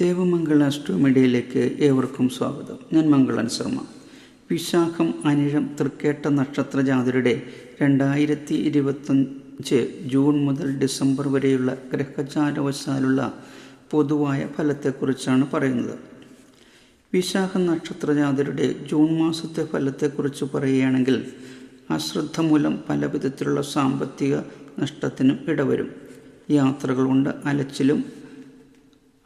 ദേവമംഗള അഷ്ടമിഡിയിലേക്ക് ഏവർക്കും സ്വാഗതം. ഞാൻ മംഗളൻ ശർമ്മ. വിശാഖം അനിഴം തൃക്കേട്ട നക്ഷത്ര ജാതരുടെ രണ്ടായിരത്തി ഇരുപത്തഞ്ച് ജൂൺ മുതൽ ഡിസംബർ വരെയുള്ള ഗ്രഹചാരവശാലുള്ള പൊതുവായ ഫലത്തെക്കുറിച്ചാണ് പറയുന്നത്. വിശാഖ നക്ഷത്ര ജാതരുടെ ജൂൺ മാസത്തെ ഫലത്തെക്കുറിച്ച് പറയുകയാണെങ്കിൽ അശ്രദ്ധ മൂലം പല വിധത്തിലുള്ള സാമ്പത്തിക നഷ്ടത്തിനും ഇടവരും. യാത്രകൾ കൊണ്ട് അലച്ചിലും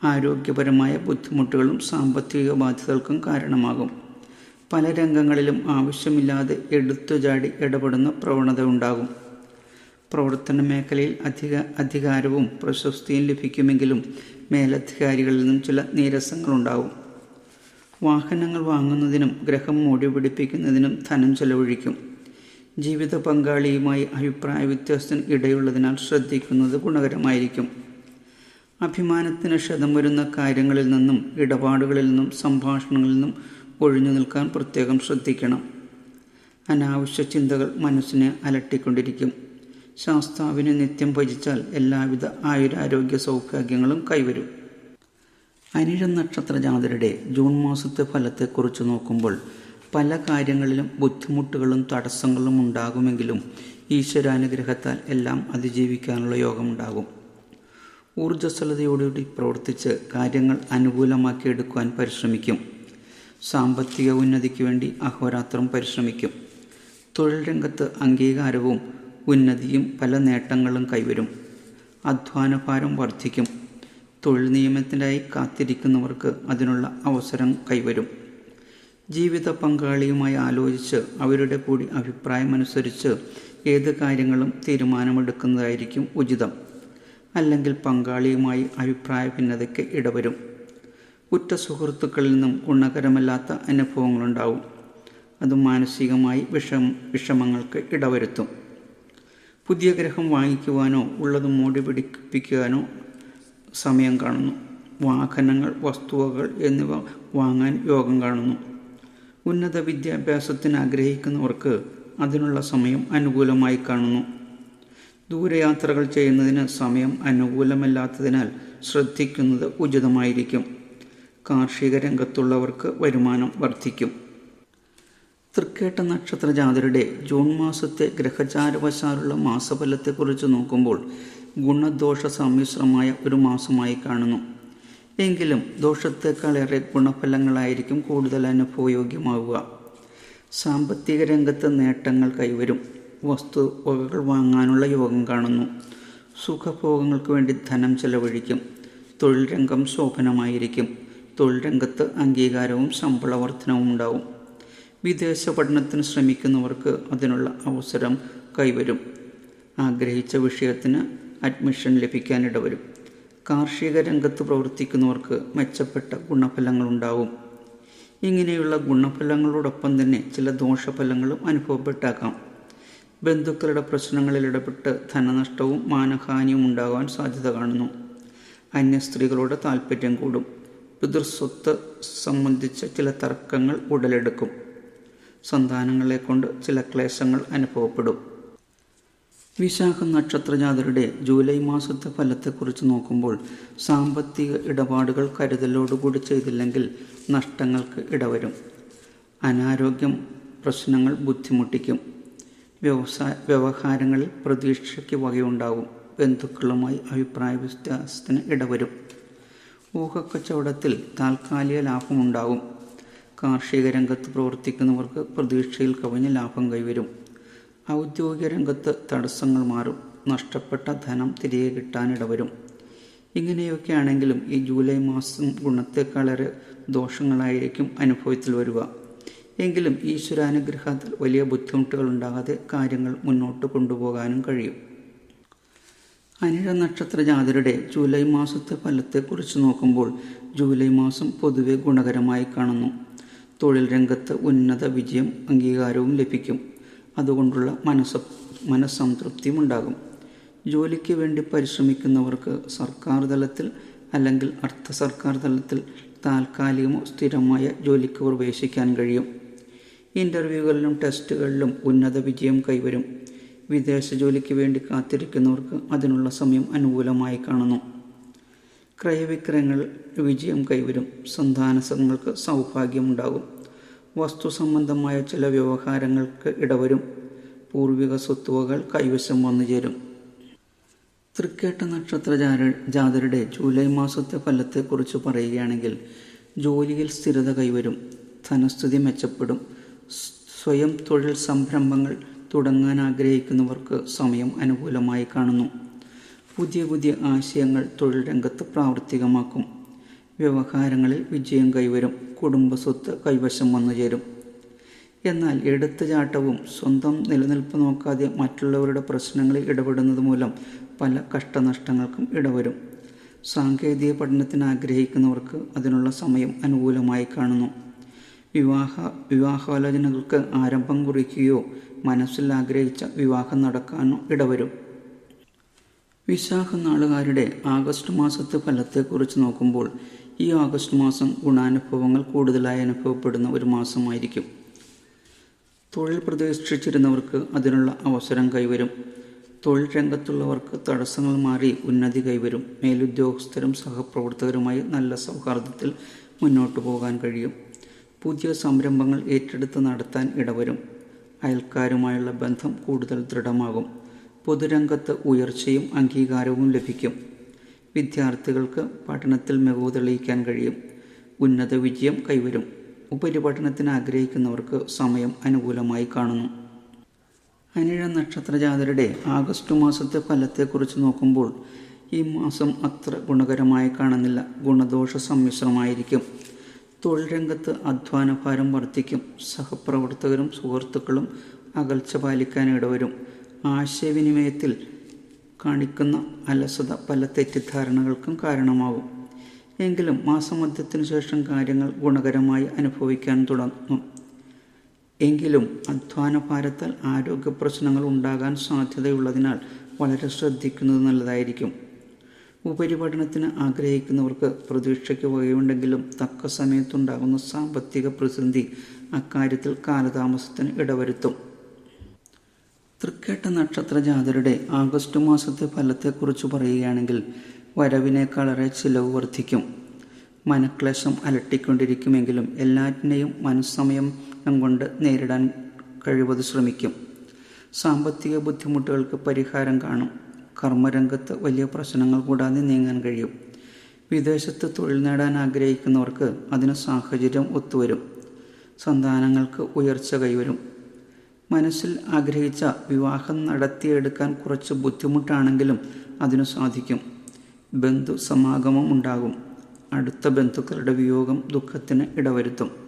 ആരോഗ്യപരമായ ബുദ്ധിമുട്ടുകളും സാമ്പത്തിക ബാധ്യതകൾക്കും കാരണമാകും. പല രംഗങ്ങളിലും ആവശ്യമില്ലാതെ എടുത്തുചാടി ഇടപെടുന്ന പ്രവണത ഉണ്ടാകും. പ്രവർത്തന മേഖലയിൽ അധിക അധികാരവും പ്രശസ്തിയും ലഭിക്കുമെങ്കിലും മേലധികാരികളിൽ നിന്നും ചില നീരസങ്ങളുണ്ടാകും വാഹനങ്ങൾ വാങ്ങുന്നതിനും ഗ്രഹം മൂടി പിടിപ്പിക്കുന്നതിനും ധനം ചെലവഴിക്കും. ജീവിത പങ്കാളിയുമായി അഭിപ്രായ വ്യത്യാസത്തിന് ഇടയുള്ളതിനാൽ ശ്രദ്ധിക്കുന്നത് ഗുണകരമായിരിക്കും. അഭിമാനത്തിന് ക്ഷതം വരുന്ന കാര്യങ്ങളിൽ നിന്നും ഇടപാടുകളിൽ നിന്നും സംഭാഷണങ്ങളിൽ നിന്നും ഒഴിഞ്ഞു നിൽക്കാൻ പ്രത്യേകം ശ്രദ്ധിക്കണം. അനാവശ്യ ചിന്തകൾ മനസ്സിനെ അലട്ടിക്കൊണ്ടിരിക്കും. ശാസ്താവിനെ നിത്യം ഭജിച്ചാൽ എല്ലാവിധ ആയുരാരോഗ്യ സൗഭാഗ്യങ്ങളും കൈവരും. അനിഴ നക്ഷത്ര ജാതരുടെ ജൂൺ മാസത്തെ ഫലത്തെക്കുറിച്ച് നോക്കുമ്പോൾ പല കാര്യങ്ങളിലും ബുദ്ധിമുട്ടുകളും തടസ്സങ്ങളും ഉണ്ടാകുമെങ്കിലും ഈശ്വരാനുഗ്രഹത്താൽ എല്ലാം അതിജീവിക്കാനുള്ള യോഗമുണ്ടാകും. ഊർജസ്വലതയോടുകൂടി പ്രവർത്തിച്ച് കാര്യങ്ങൾ അനുകൂലമാക്കിയെടുക്കുവാൻ പരിശ്രമിക്കും. സാമ്പത്തിക ഉന്നതിക്ക് വേണ്ടി അഹോരാത്രം പരിശ്രമിക്കും. തൊഴിൽ രംഗത്ത് അംഗീകാരവും ഉന്നതിയും പല നേട്ടങ്ങളും കൈവരും. അധ്വാനഭാരം വർദ്ധിക്കും. തൊഴിൽ നിയമത്തിനായി കാത്തിരിക്കുന്നവർക്ക് അതിനുള്ള അവസരം കൈവരും. ജീവിത പങ്കാളിയുമായി ആലോചിച്ച് അവരുടെ കൂടി അഭിപ്രായമനുസരിച്ച് ഏത് കാര്യങ്ങളും തീരുമാനമെടുക്കുന്നതായിരിക്കും ഉചിതം. അല്ലെങ്കിൽ പങ്കാളിയുമായി അഭിപ്രായ ഭിന്നതയ്ക്ക് ഇടവരും. ഉറ്റ സുഹൃത്തുക്കളിൽ നിന്നും ഗുണകരമല്ലാത്ത അനുഭവങ്ങളുണ്ടാവും. അത് മാനസികമായി വിഷം വിഷമങ്ങൾക്ക് ഇടവരുത്തും. പുതിയ ഗ്രഹം വാങ്ങിക്കുവാനോ ഉള്ളത് മൂടി പിടിപ്പിക്കുവാനോ സമയം കാണുന്നു. വാഹനങ്ങൾ വസ്തുവകൾ എന്നിവ വാങ്ങാൻ യോഗം കാണുന്നു. ഉന്നത വിദ്യാഭ്യാസത്തിന് ആഗ്രഹിക്കുന്നവർക്ക് അതിനുള്ള സമയം അനുകൂലമായി കാണുന്നു. ദൂരയാത്രകൾ ചെയ്യുന്നതിന് സമയം അനുകൂലമല്ലാത്തതിനാൽ ശ്രദ്ധിക്കുന്നത് ഉചിതമായിരിക്കും. കാർഷിക രംഗത്തുള്ളവർക്ക് വരുമാനം വർദ്ധിക്കും. തൃക്കേട്ട നക്ഷത്ര ജാതരുടെ ജൂൺ മാസത്തെ ഗ്രഹചാരവശാലുള്ള മാസഫലത്തെക്കുറിച്ച് നോക്കുമ്പോൾ ഗുണദോഷ സമ്മിശ്രമായ ഒരു മാസമായി കാണുന്നു. എങ്കിലും ദോഷത്തെക്കാളേറെ ഗുണഫലങ്ങളായിരിക്കും കൂടുതൽ അനുഭവയോഗ്യമാവുക. സാമ്പത്തിക രംഗത്ത് നേട്ടങ്ങൾ കൈവരും. വസ്തുവകകൾ വാങ്ങാനുള്ള യോഗം കാണുന്നു. സുഖഭോഗങ്ങൾക്ക് വേണ്ടി ധനം ചെലവഴിക്കും. തൊഴിൽ രംഗം ശോഭനമായിരിക്കും. തൊഴിൽ രംഗത്ത് അംഗീകാരവും ശമ്പള വർധനവും ഉണ്ടാവും. വിദേശ പഠനത്തിന് ശ്രമിക്കുന്നവർക്ക് അതിനുള്ള അവസരം കൈവരും. ആഗ്രഹിച്ച വിഷയത്തിന് അഡ്മിഷൻ ലഭിക്കാനിടവരും. കാർഷിക രംഗത്ത് പ്രവർത്തിക്കുന്നവർക്ക് മെച്ചപ്പെട്ട ഗുണഫലങ്ങളുണ്ടാവും. ഇങ്ങനെയുള്ള ഗുണഫലങ്ങളോടൊപ്പം തന്നെ ചില ദോഷഫലങ്ങളും അനുഭവപ്പെട്ടേക്കാം. ബന്ധുക്കളുടെ പ്രശ്നങ്ങളിൽ ഇടപെട്ട് ധനനഷ്ടവും മാനഹാനിയും ഉണ്ടാകാൻ സാധ്യത കാണുന്നു. അന്യ സ്ത്രീകളോട് താല്പര്യം കൂടും. പിതൃസ്വത്ത് സംബന്ധിച്ച ചില തർക്കങ്ങൾ ഉടലെടുക്കും. സന്താനങ്ങളെ കൊണ്ട് ചില ക്ലേശങ്ങൾ അനുഭവപ്പെടും. വിശാഖ നക്ഷത്രജാതരുടെ ജൂലൈ മാസത്തെ ഫലത്തെക്കുറിച്ച് നോക്കുമ്പോൾ സാമ്പത്തിക ഇടപാടുകൾ കരുതലോടുകൂടി ചെയ്തില്ലെങ്കിൽ നഷ്ടങ്ങൾക്ക് ഇടവരും. അനാരോഗ്യം പ്രശ്നങ്ങൾ ബുദ്ധിമുട്ടിക്കും. വ്യവസായ വ്യവഹാരങ്ങളിൽ പ്രതീക്ഷയ്ക്ക് വകയുണ്ടാകും ബന്ധുക്കളുമായി അഭിപ്രായ വ്യത്യാസത്തിന് ഇടവരും. ഊഹക്കച്ചവടത്തിൽ താൽക്കാലിക ലാഭമുണ്ടാകും കാർഷിക രംഗത്ത് പ്രവർത്തിക്കുന്നവർക്ക് പ്രതീക്ഷയിൽ കവിഞ്ഞ ലാഭം കൈവരും. ഔദ്യോഗിക രംഗത്ത് തടസ്സങ്ങൾ മാറും. നഷ്ടപ്പെട്ട ധനം തിരികെ കിട്ടാനിടവരും ഇങ്ങനെയൊക്കെയാണെങ്കിലും ഈ ജൂലൈ മാസം ഗുണത്തെക്കാളേറെ ദോഷങ്ങളായിരിക്കും അനുഭവത്തിൽ വരിക. എങ്കിലും ഈശ്വരാനുഗ്രഹത്തിൽ വലിയ ബുദ്ധിമുട്ടുകൾ ഉണ്ടാകാതെ കാര്യങ്ങൾ മുന്നോട്ട് കൊണ്ടുപോകാനും കഴിയും. അനിഴ നക്ഷത്ര ജാതരുടെ ജൂലൈ മാസത്തെ ഫലത്തെക്കുറിച്ച് നോക്കുമ്പോൾ ജൂലൈ മാസം പൊതുവെ ഗുണകരമായി കാണുന്നു. തൊഴിൽ രംഗത്ത് ഉന്നത വിജയം അംഗീകാരവും ലഭിക്കും. അതുകൊണ്ടുള്ള മനസ്സ മനസ്സംതൃപ്തിയും ഉണ്ടാകും ജോലിക്ക് വേണ്ടി പരിശ്രമിക്കുന്നവർക്ക് സർക്കാർ തലത്തിൽ അല്ലെങ്കിൽ അർദ്ധ സർക്കാർ തലത്തിൽ താൽക്കാലികമോ സ്ഥിരമായ ജോലിക്ക് പ്രവേശിക്കാൻ കഴിയും. ഇന്റർവ്യൂകളിലും ടെസ്റ്റുകളിലും ഉന്നത വിജയം കൈവരും. വിദേശ ജോലിക്ക് വേണ്ടി കാത്തിരിക്കുന്നവർക്ക് അതിനുള്ള സമയം അനുകൂലമായി കാണുന്നു. ക്രയവിക്രയങ്ങൾ വിജയം കൈവരും. സന്താനസങ്ങൾക്ക് സൗഭാഗ്യമുണ്ടാകും. വസ്തു സംബന്ധമായ ചില വ്യവഹാരങ്ങൾക്ക് ഇടവരും. പൂർവിക സ്വത്തുവകൾ കൈവശം വന്നു ചേരും. തൃക്കേട്ട നക്ഷത്ര ജാതരുടെ ജൂലൈ മാസത്തെ ഫലത്തെക്കുറിച്ച് പറയുകയാണെങ്കിൽ ജോലിയിൽ സ്ഥിരത കൈവരും. ധനസ്ഥിതി മെച്ചപ്പെടും. സ്വയം തൊഴിൽ സംരംഭങ്ങൾ തുടങ്ങാൻ ആഗ്രഹിക്കുന്നവർക്ക് സമയം അനുകൂലമായി കാണുന്നു. പുതിയ പുതിയ ആശയങ്ങൾ തൊഴിൽ രംഗത്ത് പ്രാവർത്തികമാക്കും. വ്യവഹാരങ്ങളിൽ വിജയം കൈവരും. കുടുംബസ്വത്ത് കൈവശം വന്നു ചേരും. എന്നാൽ എടുത്തുചാട്ടവും സ്വന്തം നിലനിൽപ്പ് നോക്കാതെ മറ്റുള്ളവരുടെ പ്രശ്നങ്ങളിൽ ഇടപെടുന്നത് മൂലം പല കഷ്ടനഷ്ടങ്ങൾക്കും ഇടവരും. സാങ്കേതിക പഠനത്തിന് ആഗ്രഹിക്കുന്നവർക്ക് അതിനുള്ള സമയം അനുകൂലമായി കാണുന്നു. വിവാഹ വിവാഹാലോചനകൾക്ക് ആരംഭം കുറിക്കുകയോ മനസ്സിൽ ആഗ്രഹിച്ച വിവാഹം നടക്കാനോ ഇടവരും. വിശാഖ നാളുകാരുടെ ആഗസ്റ്റ് മാസത്തെ ഫലത്തെക്കുറിച്ച് നോക്കുമ്പോൾ ഈ ആഗസ്റ്റ് മാസം ഗുണാനുഭവങ്ങൾ കൂടുതലായി അനുഭവപ്പെടുന്ന ഒരു മാസമായിരിക്കും. തൊഴിൽ പ്രതീക്ഷിച്ചിരുന്നവർക്ക് അതിനുള്ള അവസരം കൈവരും. തൊഴിൽ രംഗത്തുള്ളവർക്ക് തടസ്സങ്ങൾ മാറി ഉന്നതി കൈവരും. മേലുദ്യോഗസ്ഥരും സഹപ്രവർത്തകരുമായി നല്ല സൗഹാർദ്ദത്തിൽ മുന്നോട്ടു പോകാൻ കഴിയും. പുതിയ സംരംഭങ്ങൾ ഏറ്റെടുത്ത് നടത്താൻ ഇടവരും. അയൽക്കാരുമായുള്ള ബന്ധം കൂടുതൽ ദൃഢമാകും. പൊതുരംഗത്ത് ഉയർച്ചയും അംഗീകാരവും ലഭിക്കും. വിദ്യാർത്ഥികൾക്ക് പഠനത്തിൽ മികവ് തെളിയിക്കാൻ കഴിയും. ഉന്നത വിജയം കൈവരും. ഉപരിപഠനത്തിന് ആഗ്രഹിക്കുന്നവർക്ക് സമയം അനുകൂലമായി കാണുന്നു. അനിഴ നക്ഷത്രജാതരുടെ ആഗസ്റ്റ് മാസത്തെ ഫലത്തെക്കുറിച്ച് നോക്കുമ്പോൾ ഈ മാസം അത്ര ഗുണകരമായി കാണുന്നില്ല. ഗുണദോഷ സമ്മിശ്രമായിരിക്കും. തൊഴിൽ രംഗത്ത് അധ്വാനഭാരം വർദ്ധിക്കും. സഹപ്രവർത്തകരും സുഹൃത്തുക്കളും അകൽച്ച പാലിക്കാൻ ഇടവരും. ആശയവിനിമയത്തിൽ കാണിക്കുന്ന അലസത പല തെറ്റിദ്ധാരണകൾക്കും കാരണമാവും. എങ്കിലും മാസമധ്യത്തിനു ശേഷം കാര്യങ്ങൾ ഗുണകരമായി അനുഭവിക്കാൻ തുടങ്ങും. എങ്കിലും അധ്വാനഭാരത്താൽ ആരോഗ്യ പ്രശ്നങ്ങൾ ഉണ്ടാകാൻ സാധ്യതയുള്ളതിനാൽ വളരെ ശ്രദ്ധിക്കുന്നത് നല്ലതായിരിക്കും. ഉപരിപഠനത്തിന് ആഗ്രഹിക്കുന്നവർക്ക് പ്രതീക്ഷയ്ക്ക് വകയുണ്ടെങ്കിലും തക്ക സമയത്തുണ്ടാകുന്ന സാമ്പത്തിക പ്രതിസന്ധി അക്കാര്യത്തിൽ കാലതാമസത്തിന് ഇടവരുത്തും. തൃക്കേട്ട നക്ഷത്ര ജാതരുടെ ആഗസ്റ്റ് മാസത്തെ ഫലത്തെക്കുറിച്ച് പറയുകയാണെങ്കിൽ വരവിനേക്കാളേറെ ചിലവ് വർദ്ധിക്കും. മനക്ലേശം അലട്ടിക്കൊണ്ടിരിക്കുമെങ്കിലും എല്ലാറ്റിനെയും മനസ്സമയം കൊണ്ട് നേരിടാൻ കഴിവത് ശ്രമിക്കും. സാമ്പത്തിക ബുദ്ധിമുട്ടുകൾക്ക് പരിഹാരം കാണും. കർമ്മരംഗത്ത് വലിയ പ്രശ്നങ്ങൾ കൂടാതെ നീങ്ങാൻ കഴിയും. വിദേശത്ത് തൊഴിൽ നേടാൻ ആഗ്രഹിക്കുന്നവർക്ക് അതിന് സാഹചര്യം ഒത്തുവരും. സന്താനങ്ങൾക്ക് ഉയർച്ച കൈവരും. മനസ്സിൽ ആഗ്രഹിച്ച വിവാഹം നടത്തിയെടുക്കാൻ കുറച്ച് ബുദ്ധിമുട്ടാണെങ്കിലും അതിനു സാധിക്കും. ബന്ധു സമാഗമം ഉണ്ടാകും. അടുത്ത ബന്ധുക്കളുടെ വിയോഗം ദുഃഖത്തിന് ഇടവരുത്തും.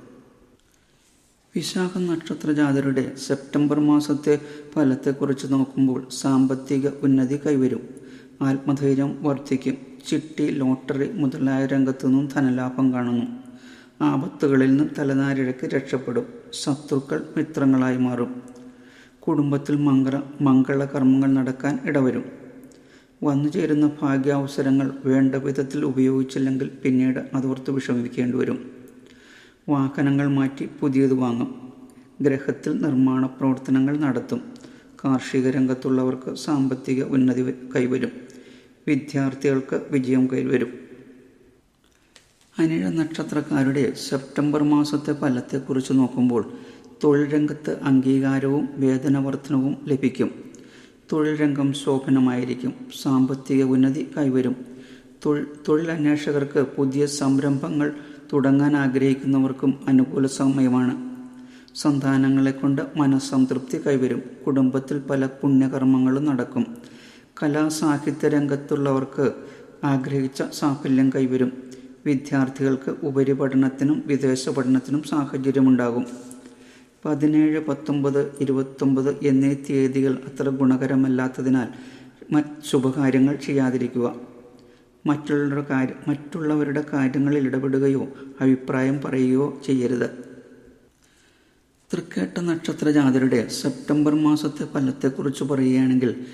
വിശാഖ നക്ഷത്ര ജാതരുടെ സെപ്റ്റംബർ മാസത്തെ ഫലത്തെക്കുറിച്ച് നോക്കുമ്പോൾ സാമ്പത്തിക ഉന്നതി കൈവരും. ആത്മധൈര്യം വർദ്ധിക്കും. ചിട്ടി ലോട്ടറി മുതലായ രംഗത്തുനിന്നും ധനലാഭം കാണുന്നു. ആപത്തുകളിൽ നിന്നും തലനാരിഴക്ക് രക്ഷപ്പെടും. ശത്രുക്കൾ മിത്രങ്ങളായി മാറും. കുടുംബത്തിൽ മംഗള മംഗളകർമ്മങ്ങൾ നടക്കാൻ ഇടവരും. വന്നു ചേരുന്ന ഭാഗ്യാവസരങ്ങൾ വേണ്ട വിധത്തിൽ ഉപയോഗിച്ചില്ലെങ്കിൽ പിന്നീട് അതോർത്ത് വിഷമിക്കേണ്ടി വരും. വാഹനങ്ങൾ മാറ്റി പുതിയത് വാങ്ങും. ഗ്രഹത്തിൽ നിർമ്മാണ പ്രവർത്തനങ്ങൾ നടത്തും. കാർഷിക രംഗത്തുള്ളവർക്ക് സാമ്പത്തിക ഉന്നതി കൈവരും. വിദ്യാർത്ഥികൾക്ക് വിജയം കൈവരും. അനിഴ നക്ഷത്രക്കാരുടെ സെപ്റ്റംബർ മാസത്തെ ഫലത്തെക്കുറിച്ച് നോക്കുമ്പോൾ തൊഴിൽ രംഗത്ത് അംഗീകാരവും വേതനവർദ്ധനവും ലഭിക്കും. തൊഴിൽ രംഗം ശോഭനമായിരിക്കും. സാമ്പത്തിക ഉന്നതി കൈവരും. തൊഴിൽ തൊഴിലന്വേഷകർക്ക് പുതിയ സംരംഭങ്ങൾ തുടങ്ങാൻ ആഗ്രഹിക്കുന്നവർക്കും അനുകൂല സമയമാണ് സന്താനങ്ങളെ കൊണ്ട് മനസ്സംതൃപ്തി കൈവരും. കുടുംബത്തിൽ പല പുണ്യകർമ്മങ്ങളും നടക്കും. കലാസാഹിത്യ രംഗത്തുള്ളവർക്ക് ആഗ്രഹിച്ച സാഫല്യം കൈവരും. വിദ്യാർത്ഥികൾക്ക് ഉപരിപഠനത്തിനും വിദേശ പഠനത്തിനും സാഹചര്യമുണ്ടാകും. പതിനേഴ് പത്തൊമ്പത് ഇരുപത്തൊമ്പത് എന്നീ തീയതികൾ അത്ര ഗുണകരമല്ലാത്തതിനാൽ ശുഭകാര്യങ്ങൾ ചെയ്യാതിരിക്കുക. മറ്റുള്ളവരുടെ കാര്യം മറ്റുള്ളവരുടെ കാര്യങ്ങളിൽ ഇടപെടുകയോ അഭിപ്രായം പറയുകയോ ചെയ്യരുത്. തൃക്കേട്ട നക്ഷത്ര ജാതരുടെ സെപ്റ്റംബർ മാസത്തെ ഫലത്തെക്കുറിച്ച് പറയുകയാണെങ്കിൽ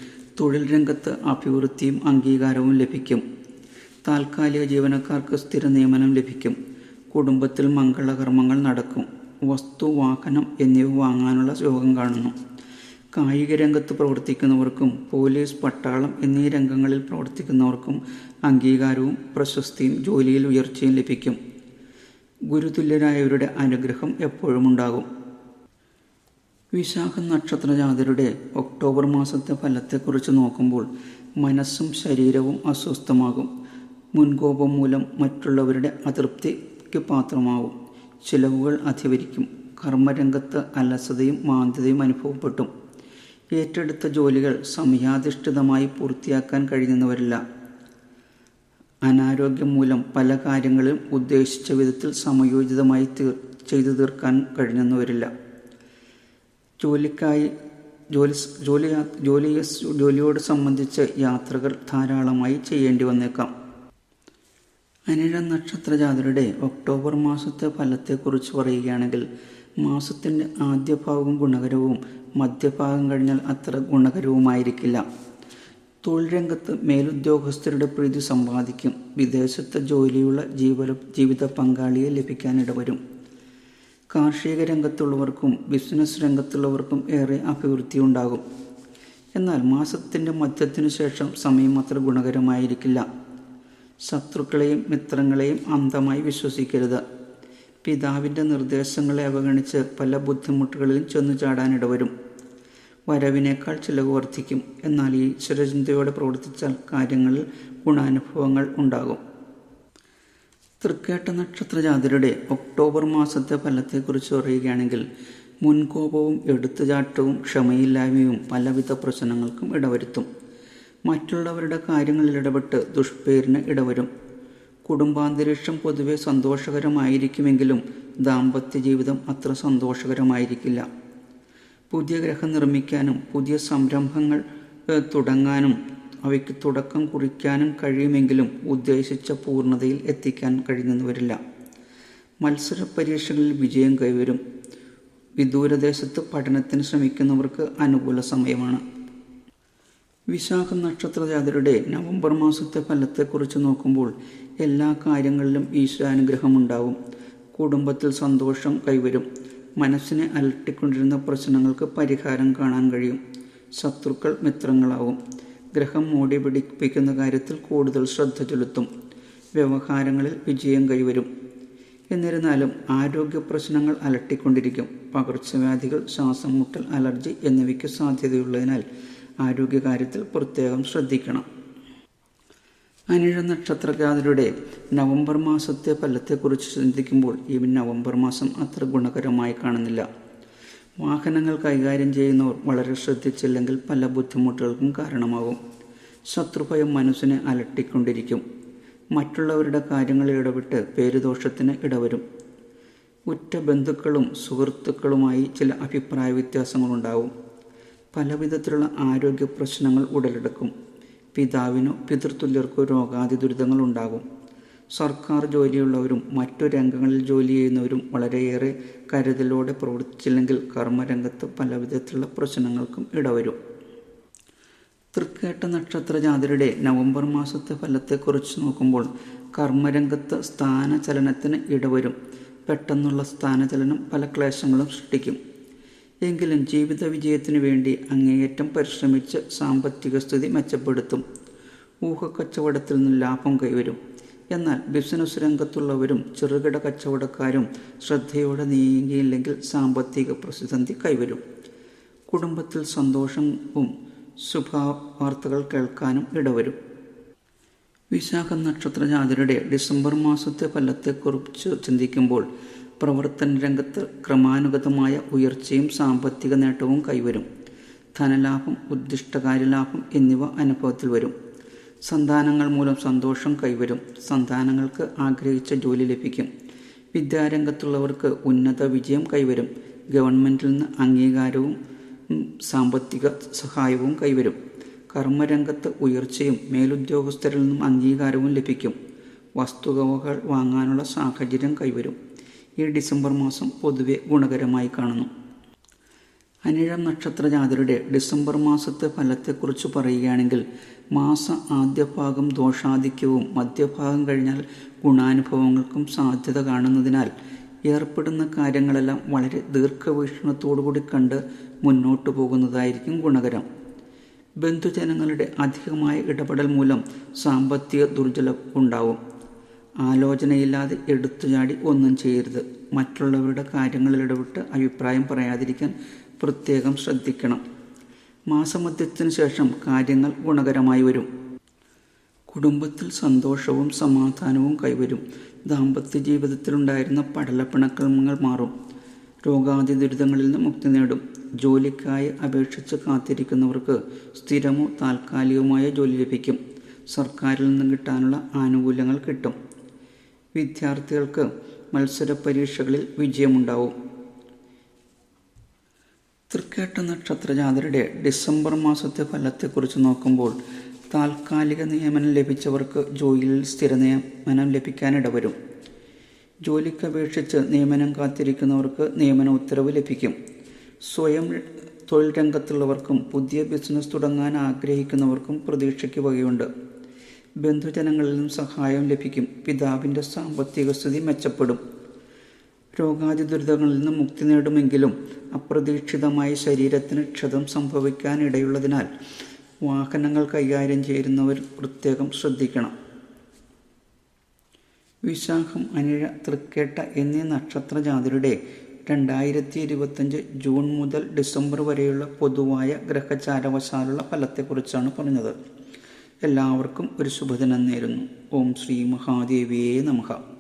തൊഴിൽ രംഗത്ത് അഭിവൃദ്ധിയും അംഗീകാരവും ലഭിക്കും. താൽക്കാലിക ജീവനക്കാർക്ക് സ്ഥിര നിയമനം ലഭിക്കും. കുടുംബത്തിൽ മംഗളകർമ്മങ്ങൾ നടക്കും. വസ്തു വാഹനം എന്നിവ വാങ്ങാനുള്ള യോഗം കാണുന്നു. കായിക രംഗത്ത് പ്രവർത്തിക്കുന്നവർക്കും പോലീസ് പട്ടാളം എന്നീ രംഗങ്ങളിൽ പ്രവർത്തിക്കുന്നവർക്കും അംഗീകാരവും പ്രശസ്തിയും ജോലിയിൽ ഉയർച്ചയും ലഭിക്കും. ഗുരുതുല്യരായവരുടെ അനുഗ്രഹം എപ്പോഴും ഉണ്ടാകും. വിശാഖ നക്ഷത്രജാതരുടെ ഒക്ടോബർ മാസത്തെ ഫലത്തെക്കുറിച്ച് നോക്കുമ്പോൾ മനസ്സും ശരീരവും അസ്വസ്ഥമാകും. മുൻകോപം മൂലം മറ്റുള്ളവരുടെ അതൃപ്തിക്ക് പാത്രമാവും. ചിലവുകൾ അധികരിക്കും. കർമ്മരംഗത്ത് അലസതയും മാന്ദ്യതയും അനുഭവപ്പെട്ടും. ഏറ്റെടുത്ത ജോലികൾ സമയാധിഷ്ഠിതമായി പൂർത്തിയാക്കാൻ കഴിയുന്നവരില്ല. അനാരോഗ്യം മൂലം പല കാര്യങ്ങളും ഉദ്ദേശിച്ച വിധത്തിൽ സമയോചിതമായി തീർ ചെയ്തു തീർക്കാൻ കഴിഞ്ഞെന്നുവരില്ല ജോലിക്കായി ജോലി ജോലി ജോലി ജോലിയോട് സംബന്ധിച്ച് യാത്രകൾ ധാരാളമായി ചെയ്യേണ്ടി വന്നേക്കാം. അനിഴ നക്ഷത്രജാതരുടെ ഒക്ടോബർ മാസത്തെ ഫലത്തെക്കുറിച്ച് പറയുകയാണെങ്കിൽ മാസത്തിന്റെ ആദ്യ ഭാഗം ഗുണകരവും മധ്യഭാഗം കഴിഞ്ഞാൽ അത്ര ഗുണകരവുമായിരിക്കില്ല. തൊഴിൽ രംഗത്ത് മേലുദ്യോഗസ്ഥരുടെ പ്രീതി സമ്പാദിക്കും. വിദേശത്തെ ജോലിയുള്ള ജീവ ജീവിത പങ്കാളിയെ ലഭിക്കാനിടവരും കാർഷിക രംഗത്തുള്ളവർക്കും ബിസിനസ് രംഗത്തുള്ളവർക്കും ഏറെ അഭിവൃദ്ധി ഉണ്ടാകും എന്നാൽ മാസത്തിന്റെ മധ്യത്തിനു ശേഷം സമയം അത്ര ഗുണകരമായിരിക്കില്ല. ശത്രുക്കളെയും മിത്രങ്ങളെയും അന്ധമായി വിശ്വസിക്കരുത്. പിതാവിന്റെ നിർദ്ദേശങ്ങളെ അവഗണിച്ച് പല ബുദ്ധിമുട്ടുകളിലും ചെന്നു ചാടാനിടവരും വരവിനേക്കാൾ ചിലവ് വർദ്ധിക്കും. എന്നാൽ ഈശ്വരചിന്തയോടെ പ്രവർത്തിച്ചാൽ കാര്യങ്ങളിൽ ഗുണാനുഭവങ്ങൾ ഉണ്ടാകും. തൃക്കേട്ട നക്ഷത്ര നക്ഷത്രജാതരുടെ ഒക്ടോബർ മാസത്തെ ഫലത്തെക്കുറിച്ച് പറയുകയാണെങ്കിൽ മുൻകോപവും എടുത്തുചാട്ടവും ക്ഷമയില്ലായ്മയും പലവിധ പ്രശ്നങ്ങൾക്കും ഇടവരുത്തും. മറ്റുള്ളവരുടെ കാര്യങ്ങളിൽ ഇടപെട്ട് ദുഷ്പേരിന് ഇടവരും. കുടുംബാന്തരീക്ഷം പൊതുവെ സന്തോഷകരമായിരിക്കുമെങ്കിലും ദാമ്പത്യ ജീവിതം അത്ര സന്തോഷകരമായിരിക്കില്ല. പുതിയ ഗ്രഹം നിർമ്മിക്കാനും പുതിയ സംരംഭങ്ങൾ തുടങ്ങാനും അവയ്ക്ക് തുടക്കം കുറിക്കാനും കഴിയുമെങ്കിലും ഉദ്ദേശിച്ച പൂർണതയിൽ എത്തിക്കാൻ കഴിഞ്ഞെന്ന് വരില്ല മത്സര പരീക്ഷകളിൽ വിജയം കൈവരും. വിദൂരദേശത്ത് പഠനത്തിന് ശ്രമിക്കുന്നവർക്ക് അനുകൂല സമയമാണ്. വിശാഖ നക്ഷത്ര ജാതരുടെ നവംബർ മാസത്തെ ഫലത്തെക്കുറിച്ച് നോക്കുമ്പോൾ എല്ലാ കാര്യങ്ങളിലും ഈശ്വരാനുഗ്രഹമുണ്ടാവും. കുടുംബത്തിൽ സന്തോഷം കൈവരും. മനസ്സിനെ അലട്ടിക്കൊണ്ടിരുന്ന പ്രശ്നങ്ങൾക്ക് പരിഹാരം കാണാൻ കഴിയും. ശത്രുക്കൾ മിത്രങ്ങളാവും. ഗ്രഹം മൂടി പിടിപ്പിക്കുന്ന കാര്യത്തിൽ കൂടുതൽ ശ്രദ്ധ ചെലുത്തും. വ്യവഹാരങ്ങളിൽ വിജയം കൈവരും. എന്നിരുന്നാലും ആരോഗ്യ പ്രശ്നങ്ങൾ അലട്ടിക്കൊണ്ടിരിക്കും. പകർച്ചവ്യാധികൾ ശ്വാസം മുട്ടൽ അലർജി എന്നിവയ്ക്ക് സാധ്യതയുള്ളതിനാൽ ആരോഗ്യകാര്യത്തിൽ പ്രത്യേകം ശ്രദ്ധിക്കണം. അനിഴ നക്ഷത്രജാതരുടെ നവംബർ മാസത്തെ ഫലത്തെക്കുറിച്ച് ചിന്തിക്കുമ്പോൾ ഈ നവംബർ മാസം അത്ര ഗുണകരമായി കാണുന്നില്ല. വാഹനങ്ങൾ കൈകാര്യം ചെയ്യുന്നവർ വളരെ ശ്രദ്ധിച്ചില്ലെങ്കിൽ പല ബുദ്ധിമുട്ടുകൾക്കും കാരണമാകും. ശത്രുഭയം മനസ്സിനെ അലട്ടിക്കൊണ്ടിരിക്കും. മറ്റുള്ളവരുടെ കാര്യങ്ങളിൽ ഇടപെട്ട് പേരുദോഷത്തിന് ഇടവരും. ഉറ്റ ബന്ധുക്കളും സുഹൃത്തുക്കളുമായി ചില അഭിപ്രായ വ്യത്യാസങ്ങളുണ്ടാവും. പലവിധത്തിലുള്ള ആരോഗ്യ പ്രശ്നങ്ങൾ ഉടലെടുക്കും. പിതാവിനോ പിതൃതുല്യർക്കോ രോഗാതി ദുരിതങ്ങൾ ഉണ്ടാകും. സർക്കാർ ജോലിയുള്ളവരും മറ്റു രംഗങ്ങളിൽ ജോലി ചെയ്യുന്നവരും വളരെയേറെ കരുതലോടെ പ്രവർത്തിച്ചില്ലെങ്കിൽ കർമ്മരംഗത്ത് പലവിധത്തിലുള്ള പ്രശ്നങ്ങൾക്കും ഇടവരും. തൃക്കേട്ട നക്ഷത്ര ജാതരുടെ നവംബർ മാസത്തെ ഫലത്തെക്കുറിച്ച് നോക്കുമ്പോൾ കർമ്മരംഗത്ത് സ്ഥാനചലനത്തിന് ഇടവരും. പെട്ടെന്നുള്ള സ്ഥാനചലനം പല ക്ലേശങ്ങളും സൃഷ്ടിക്കും. എങ്കിലും ജീവിത വിജയത്തിനു വേണ്ടി അങ്ങേയറ്റം പരിശ്രമിച്ച് സാമ്പത്തിക സ്ഥിതി മെച്ചപ്പെടുത്തും. ഊഹക്കച്ചവടത്തിൽ നിന്ന് ലാഭം കൈവരും. എന്നാൽ ബിസിനസ് രംഗത്തുള്ളവരും ചെറുകിട കച്ചവടക്കാരും ശ്രദ്ധയോടെ നീങ്ങിയില്ലെങ്കിൽ സാമ്പത്തിക പ്രതിസന്ധി കൈവരും. കുടുംബത്തിൽ സന്തോഷവും ശുഭവാർത്തകൾ കേൾക്കാനും ഇടവരും. വിശാഖ നക്ഷത്ര ജാതരുടെ ഡിസംബർ മാസത്തെ ഫലത്തെക്കുറിച്ച് ചിന്തിക്കുമ്പോൾ പ്രവർത്തന രംഗത്ത് ക്രമാനുഗതമായ ഉയർച്ചയും സാമ്പത്തിക നേട്ടവും കൈവരും. ധനലാഭം ഉദ്ദിഷ്ടകാര്യലാഭം എന്നിവ അനുഭവത്തിൽ വരും. സന്താനങ്ങൾ മൂലം സന്തോഷം കൈവരും. സന്താനങ്ങൾക്ക് ആഗ്രഹിച്ച ജോലി ലഭിക്കും. വിദ്യാരംഗത്തുള്ളവർക്ക് ഉന്നത വിജയം കൈവരും. ഗവൺമെന്റിൽ നിന്ന് അംഗീകാരവും സാമ്പത്തിക സഹായവും കൈവരും. കർമ്മരംഗത്ത് ഉയർച്ചയും മേലുദ്യോഗസ്ഥരിൽ നിന്നും അംഗീകാരവും ലഭിക്കും. വസ്തുവകകൾ വാങ്ങാനുള്ള സാഹചര്യം കൈവരും. ഈ ഡിസംബർ മാസം പൊതുവെ ഗുണകരമായി കാണുന്നു. അനിഴം നക്ഷത്ര ജാതരുടെ ഡിസംബർ മാസത്തെ ഫലത്തെക്കുറിച്ച് പറയുകയാണെങ്കിൽ മാസ ആദ്യഭാഗം ദോഷാധിക്യവും മധ്യഭാഗം കഴിഞ്ഞാൽ ഗുണാനുഭവങ്ങൾക്കും സാധ്യത കാണുന്നതിനാൽ ഏർപ്പെടുന്ന കാര്യങ്ങളെല്ലാം വളരെ ദീർഘവീക്ഷണത്തോടുകൂടി കണ്ട് മുന്നോട്ടു പോകുന്നതായിരിക്കും ഗുണകരം. ബന്ധുജനങ്ങളുടെ അധികമായ ഇടപെടൽ മൂലം സാമ്പത്തിക ദുർജലം ഉണ്ടാവും. ആലോചനയില്ലാതെ എടുത്തുചാടി ഒന്നും ചെയ്യരുത്. മറ്റുള്ളവരുടെ കാര്യങ്ങളിൽ ഇടപെട്ട് അഭിപ്രായം പറയാതിരിക്കാൻ പ്രത്യേകം ശ്രദ്ധിക്കണം. മാസമധ്യത്തിന് ശേഷം കാര്യങ്ങൾ ഗുണകരമായി വരും. കുടുംബത്തിൽ സന്തോഷവും സമാധാനവും കൈവരും. ദാമ്പത്യ ജീവിതത്തിലുണ്ടായിരുന്ന പടലപ്പിണക്രമങ്ങൾ മാറും. രോഗാതി ദുരിതങ്ങളിൽ നിന്ന് മുക്തി നേടും. ജോലിക്കായി അപേക്ഷിച്ച് കാത്തിരിക്കുന്നവർക്ക് സ്ഥിരമോ താൽക്കാലികവുമായ ജോലി ലഭിക്കും. സർക്കാരിൽ നിന്ന് കിട്ടാനുള്ള ആനുകൂല്യങ്ങൾ കിട്ടും. വിദ്യാർത്ഥികൾക്ക് മത്സര പരീക്ഷകളിൽ വിജയമുണ്ടാവും. തൃക്കേട്ട നക്ഷത്ര ജാതരുടെ ഡിസംബർ മാസത്തെ ഫലത്തെക്കുറിച്ച് നോക്കുമ്പോൾ താൽക്കാലിക നിയമനം ലഭിച്ചവർക്ക് ജോലിയിൽ സ്ഥിര നിയമനം ലഭിക്കാനിടവരും. ജോലിക്ക് അപേക്ഷിച്ച് നിയമനം കാത്തിരിക്കുന്നവർക്ക് നിയമന ഉത്തരവ് ലഭിക്കും. സ്വയം തൊഴിൽ രംഗത്തുള്ളവർക്കും പുതിയ ബിസിനസ് തുടങ്ങാൻ ആഗ്രഹിക്കുന്നവർക്കും പ്രതീക്ഷയ്ക്ക് വകയുണ്ട്. ബന്ധുജനങ്ങളിൽ നിന്നും സഹായം ലഭിക്കും. പിതാവിന്റെ സാമ്പത്തിക സ്ഥിതി മെച്ചപ്പെടും. രോഗാതി ദുരിതങ്ങളിൽ നിന്നും മുക്തി നേടുമെങ്കിലും അപ്രതീക്ഷിതമായി ശരീരത്തിന് ക്ഷതം സംഭവിക്കാനിടയുള്ളതിനാൽ വാഹനങ്ങൾ കൈകാര്യം ചെയ്യുന്നവർ പ്രത്യേകം ശ്രദ്ധിക്കണം. വിശാഖം അനിഴ തൃക്കേട്ട എന്നീ നക്ഷത്ര ജാതിരുടെ രണ്ടായിരത്തി ഇരുപത്തഞ്ച് ജൂൺ മുതൽ ഡിസംബർ വരെയുള്ള പൊതുവായ ഗ്രഹചാരവശാലുള്ള ഫലത്തെക്കുറിച്ചാണ് പറഞ്ഞത്. എല്ലാവർക്കും ഒരു ശുഭദിനം നേരുന്നു. ഓം ശ്രീ മഹാദേവിയേ നമഃ.